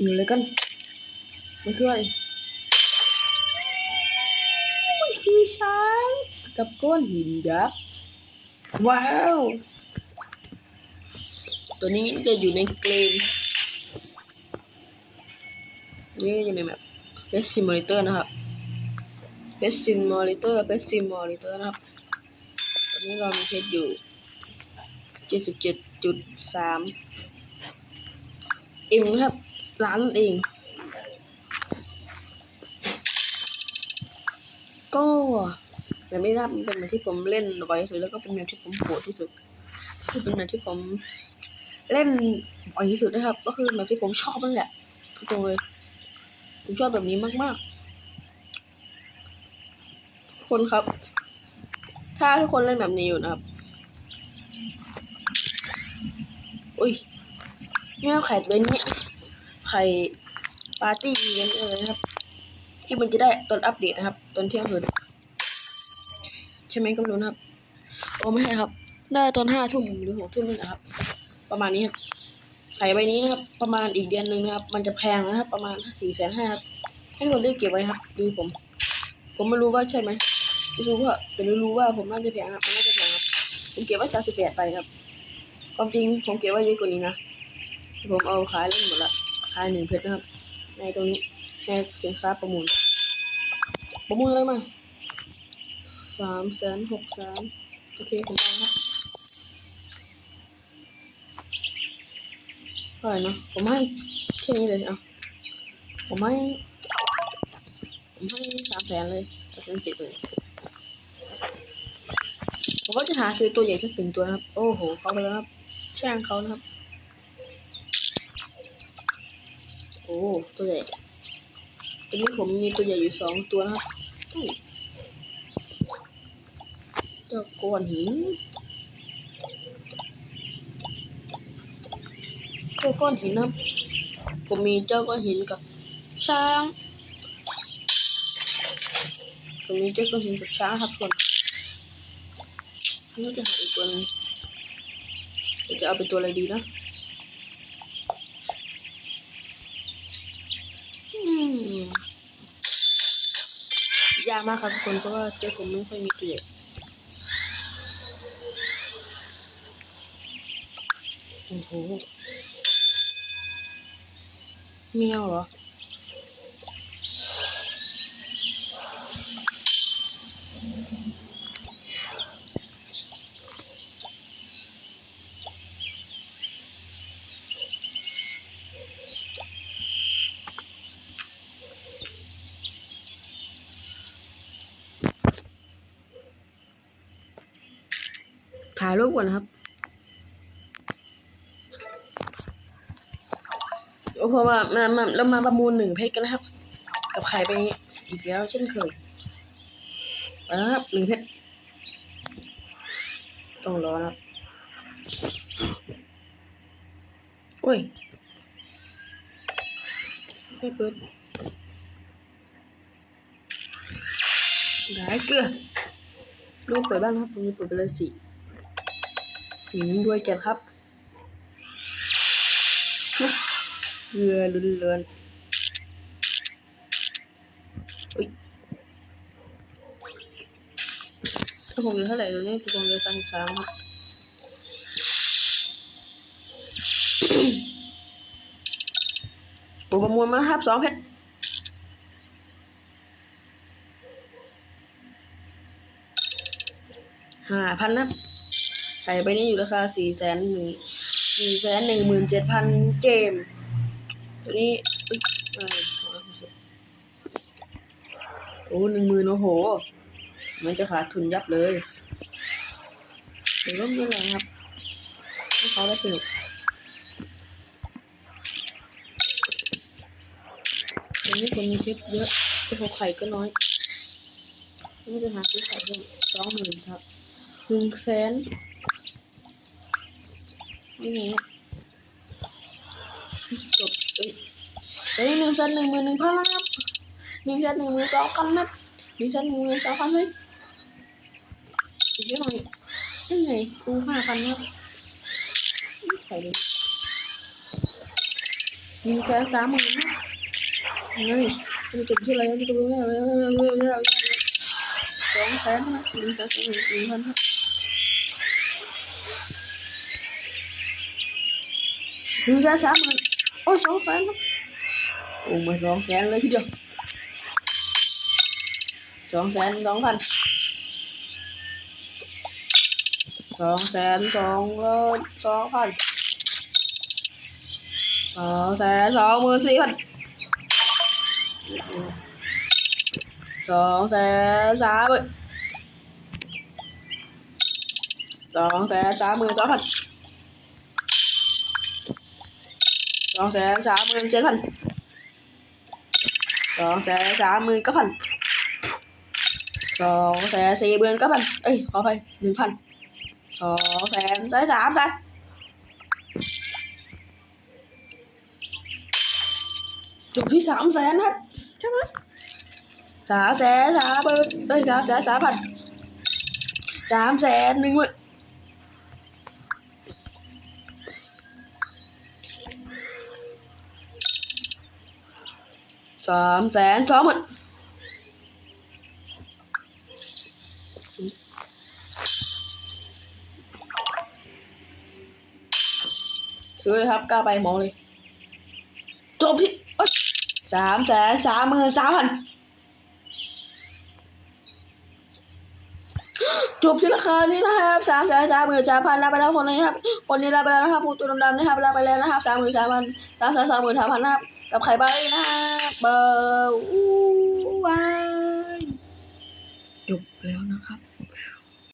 อยู่เลยกันมันคืออะไรมันคือช้างกับก้อนหินยักษ์ว้าว ตัวนี้จะอยู่ในเกมนี่อยู่ในแบบ Pet Simulator นะครับ Pet Simulator Pet Simulator นะครับตอนนี้เรามีเพชรอยู่77.3เอ็มครับ ล้านเอง ก็แต่ไม่รับเป็นแบบที่ผมเล่นบ่อยที่สุดแล้วก็เป็นแบบที่ผมโหดที่สุดคือเป็นแบบที่ผมเล่นบ่อยที่สุดนะครับ ก็คือแบบที่ผมชอบนั่นแหละทุกคนเลยผมชอบแบบนี้มากๆทุกคนครับ ถ้าทุกคนเล่นแบบนี้อยู่นะครับอุ้ยเนี่ยไข่ตัวนี้ ไข่ปาร์ตี้อีเวนต์อะไรนะครับ ที่มันจะได้ตอนอัปเดตนะครับ ตอนเที่ยงคืนใช่ไหมก็ไม่รู้นะครับโอ้ไม่ใช่ครับ ได้ตอนห้าทุ่มหรือหกทุ่มนี่นะครับ ประมาณนี้ครับไข่ใบนี้นะครับ ประมาณอีกเดือนหนึ่งนะครับ มันจะแพงนะครับ ประมาณสี่แสนห้าครับให้คนรีบเก็บไว้ครับ ดูผม ผมไม่รู้ว่าใช่ไหมไม่รู้ว่าแต่รู้ว่าผมน่าจะแพงครับมันน่าจะแพงครับผมเก็บไว้สามสิบแปดไปครับความจริงผมเก็บไว้เยอะกว่านี้นะผมเอาขายเล่นหมดละ ขายหนึ่งเพชรนะครับ ในตรงนี้ในสินค้าประมูล ประมูลอะไรมาสามแสนหกแสนโอเคผมเอาครับเท่าไหร่นะผมให้แค่นี้เลยเอาผมให้ผมให้สามแสนเลยสามแสนเจ็ดเลยผมก็จะหาซื้อตัวใหญ่สักถึงตัวนะครับ โอ้โห เขาไปแล้วครับ ช่างเขานะครับ โอ้ตัวใหญ่ตอนนี้ผมมีตัวใหญ่อยู่สองตัวนะครับเจ้าก้อนหินเจ้าก้อนหินนะผมมีเจ้าก้อนหินกับช้างผมมีเจ้าก้อนหินกับช้างครับคนนี่จะหาอีกตัวนึงจะเอาเป็นตัวอะไรดีนะ อืม ยากมากครับทุกคนเพราะว่าเสื้อผมไม่ค่อยมีตัวใหญ่โอ้โหเมียวเหรอ ถ่ายรูปก่อนนะครับโอ้เพราะว่ามามาเรามาประมูลหนึ่งเพชรกันนะครับ กับไข่ไปอีกแล้วเช่นเคยไปแล้วครับหนึ่งเพชรต้องรอครับโอ้ยไม่เปิดได้เกลือลูกเปิดบ้างครับผมจะเปิดไปเลยสี่ หินด้วยจัดครับเรือลุนเรือนถ้าผมเหลือเท่าไหร่ตอนนี้ผมเหลือสามสิบสามครับผมประมวลมาครับสองเพชรห้าพันนะ ไข่ใบนี้อยู่ราคาสี่แสนหนึ่งสี่แสนหนึ่งหมื่นเจ็ดพันเจมตัวนี้อุ๊ยอะไรโอ้หนึ่งหมื่นโอ้โห มันจะขาดทุนยับเลยเดี๋ยวก็ไม่เป็นไรครับให้เขาได้สนุกวันนี้คนมีเพชรเยอะแต่พอไข่ก็น้อยนี่จะหาซื้อไข่เพิ่มสองหมื่นครับหนึ่งแสน นี่ไงจบเอ้ยเอ้ยหนึ่งแสนหนึ่งมื่นหนึ่งพันแล้วครับหนึ่งแสนหนึ่งมื่นสองพันครับหนึ่งแสนหนึ่งมื่นสองพันเลยอีกเยอะหน่อยนี่ไงกูห้าพันครับใส่เลยหนึ่งแสนสามหมื่นนะเฮ้ยมันจะจบที่ไรมันจะจบที่อะไรสองแสนนะหนึ่งแสองหมื่นหนึ่งพันหนึ่งแสนสามหมื่นโอ้ยสองแสนครับ โอ้มาสองแสนเลยทีเดียวสองแสนสองพันสองแสนสองร้อย สองพันสองแสนสองหมื่นสี่พันสองแสนสามหมื่นสองแสนสามหมื่นสองพันสองแสนสามหมื่นเจ็ดพันสองแสนสามหมื่นเก้าพันสองแสนสี่หมื่นเก้าพันเอ้ยขอไปหนึ่งพันสองแสนได้สามพันจบที่สามแสนครับใช่ไหมสามแสนสามหมื่นเอ้ยสามแสนสามพันสามแสนหนึ่งหมื่น สามแสนสองหมื่นซื้อเลยครับกล้าไปมองเลย จบที่สามแสนสามหมื่นสามพัน จบที่ราคานี้นะครับสามแสนสามหมื่นสามพันรับไปแล้วคนนี้ครับ คนนี้รับไปแล้วนะครับผู้ตัวดำๆนะครับรับไปแล้วนะครับสามหมื่นสามพันสามแสนสามหมื่นสามพันนะครับกับไข่ใบนะครับเบอร์วายจบแล้วนะครับ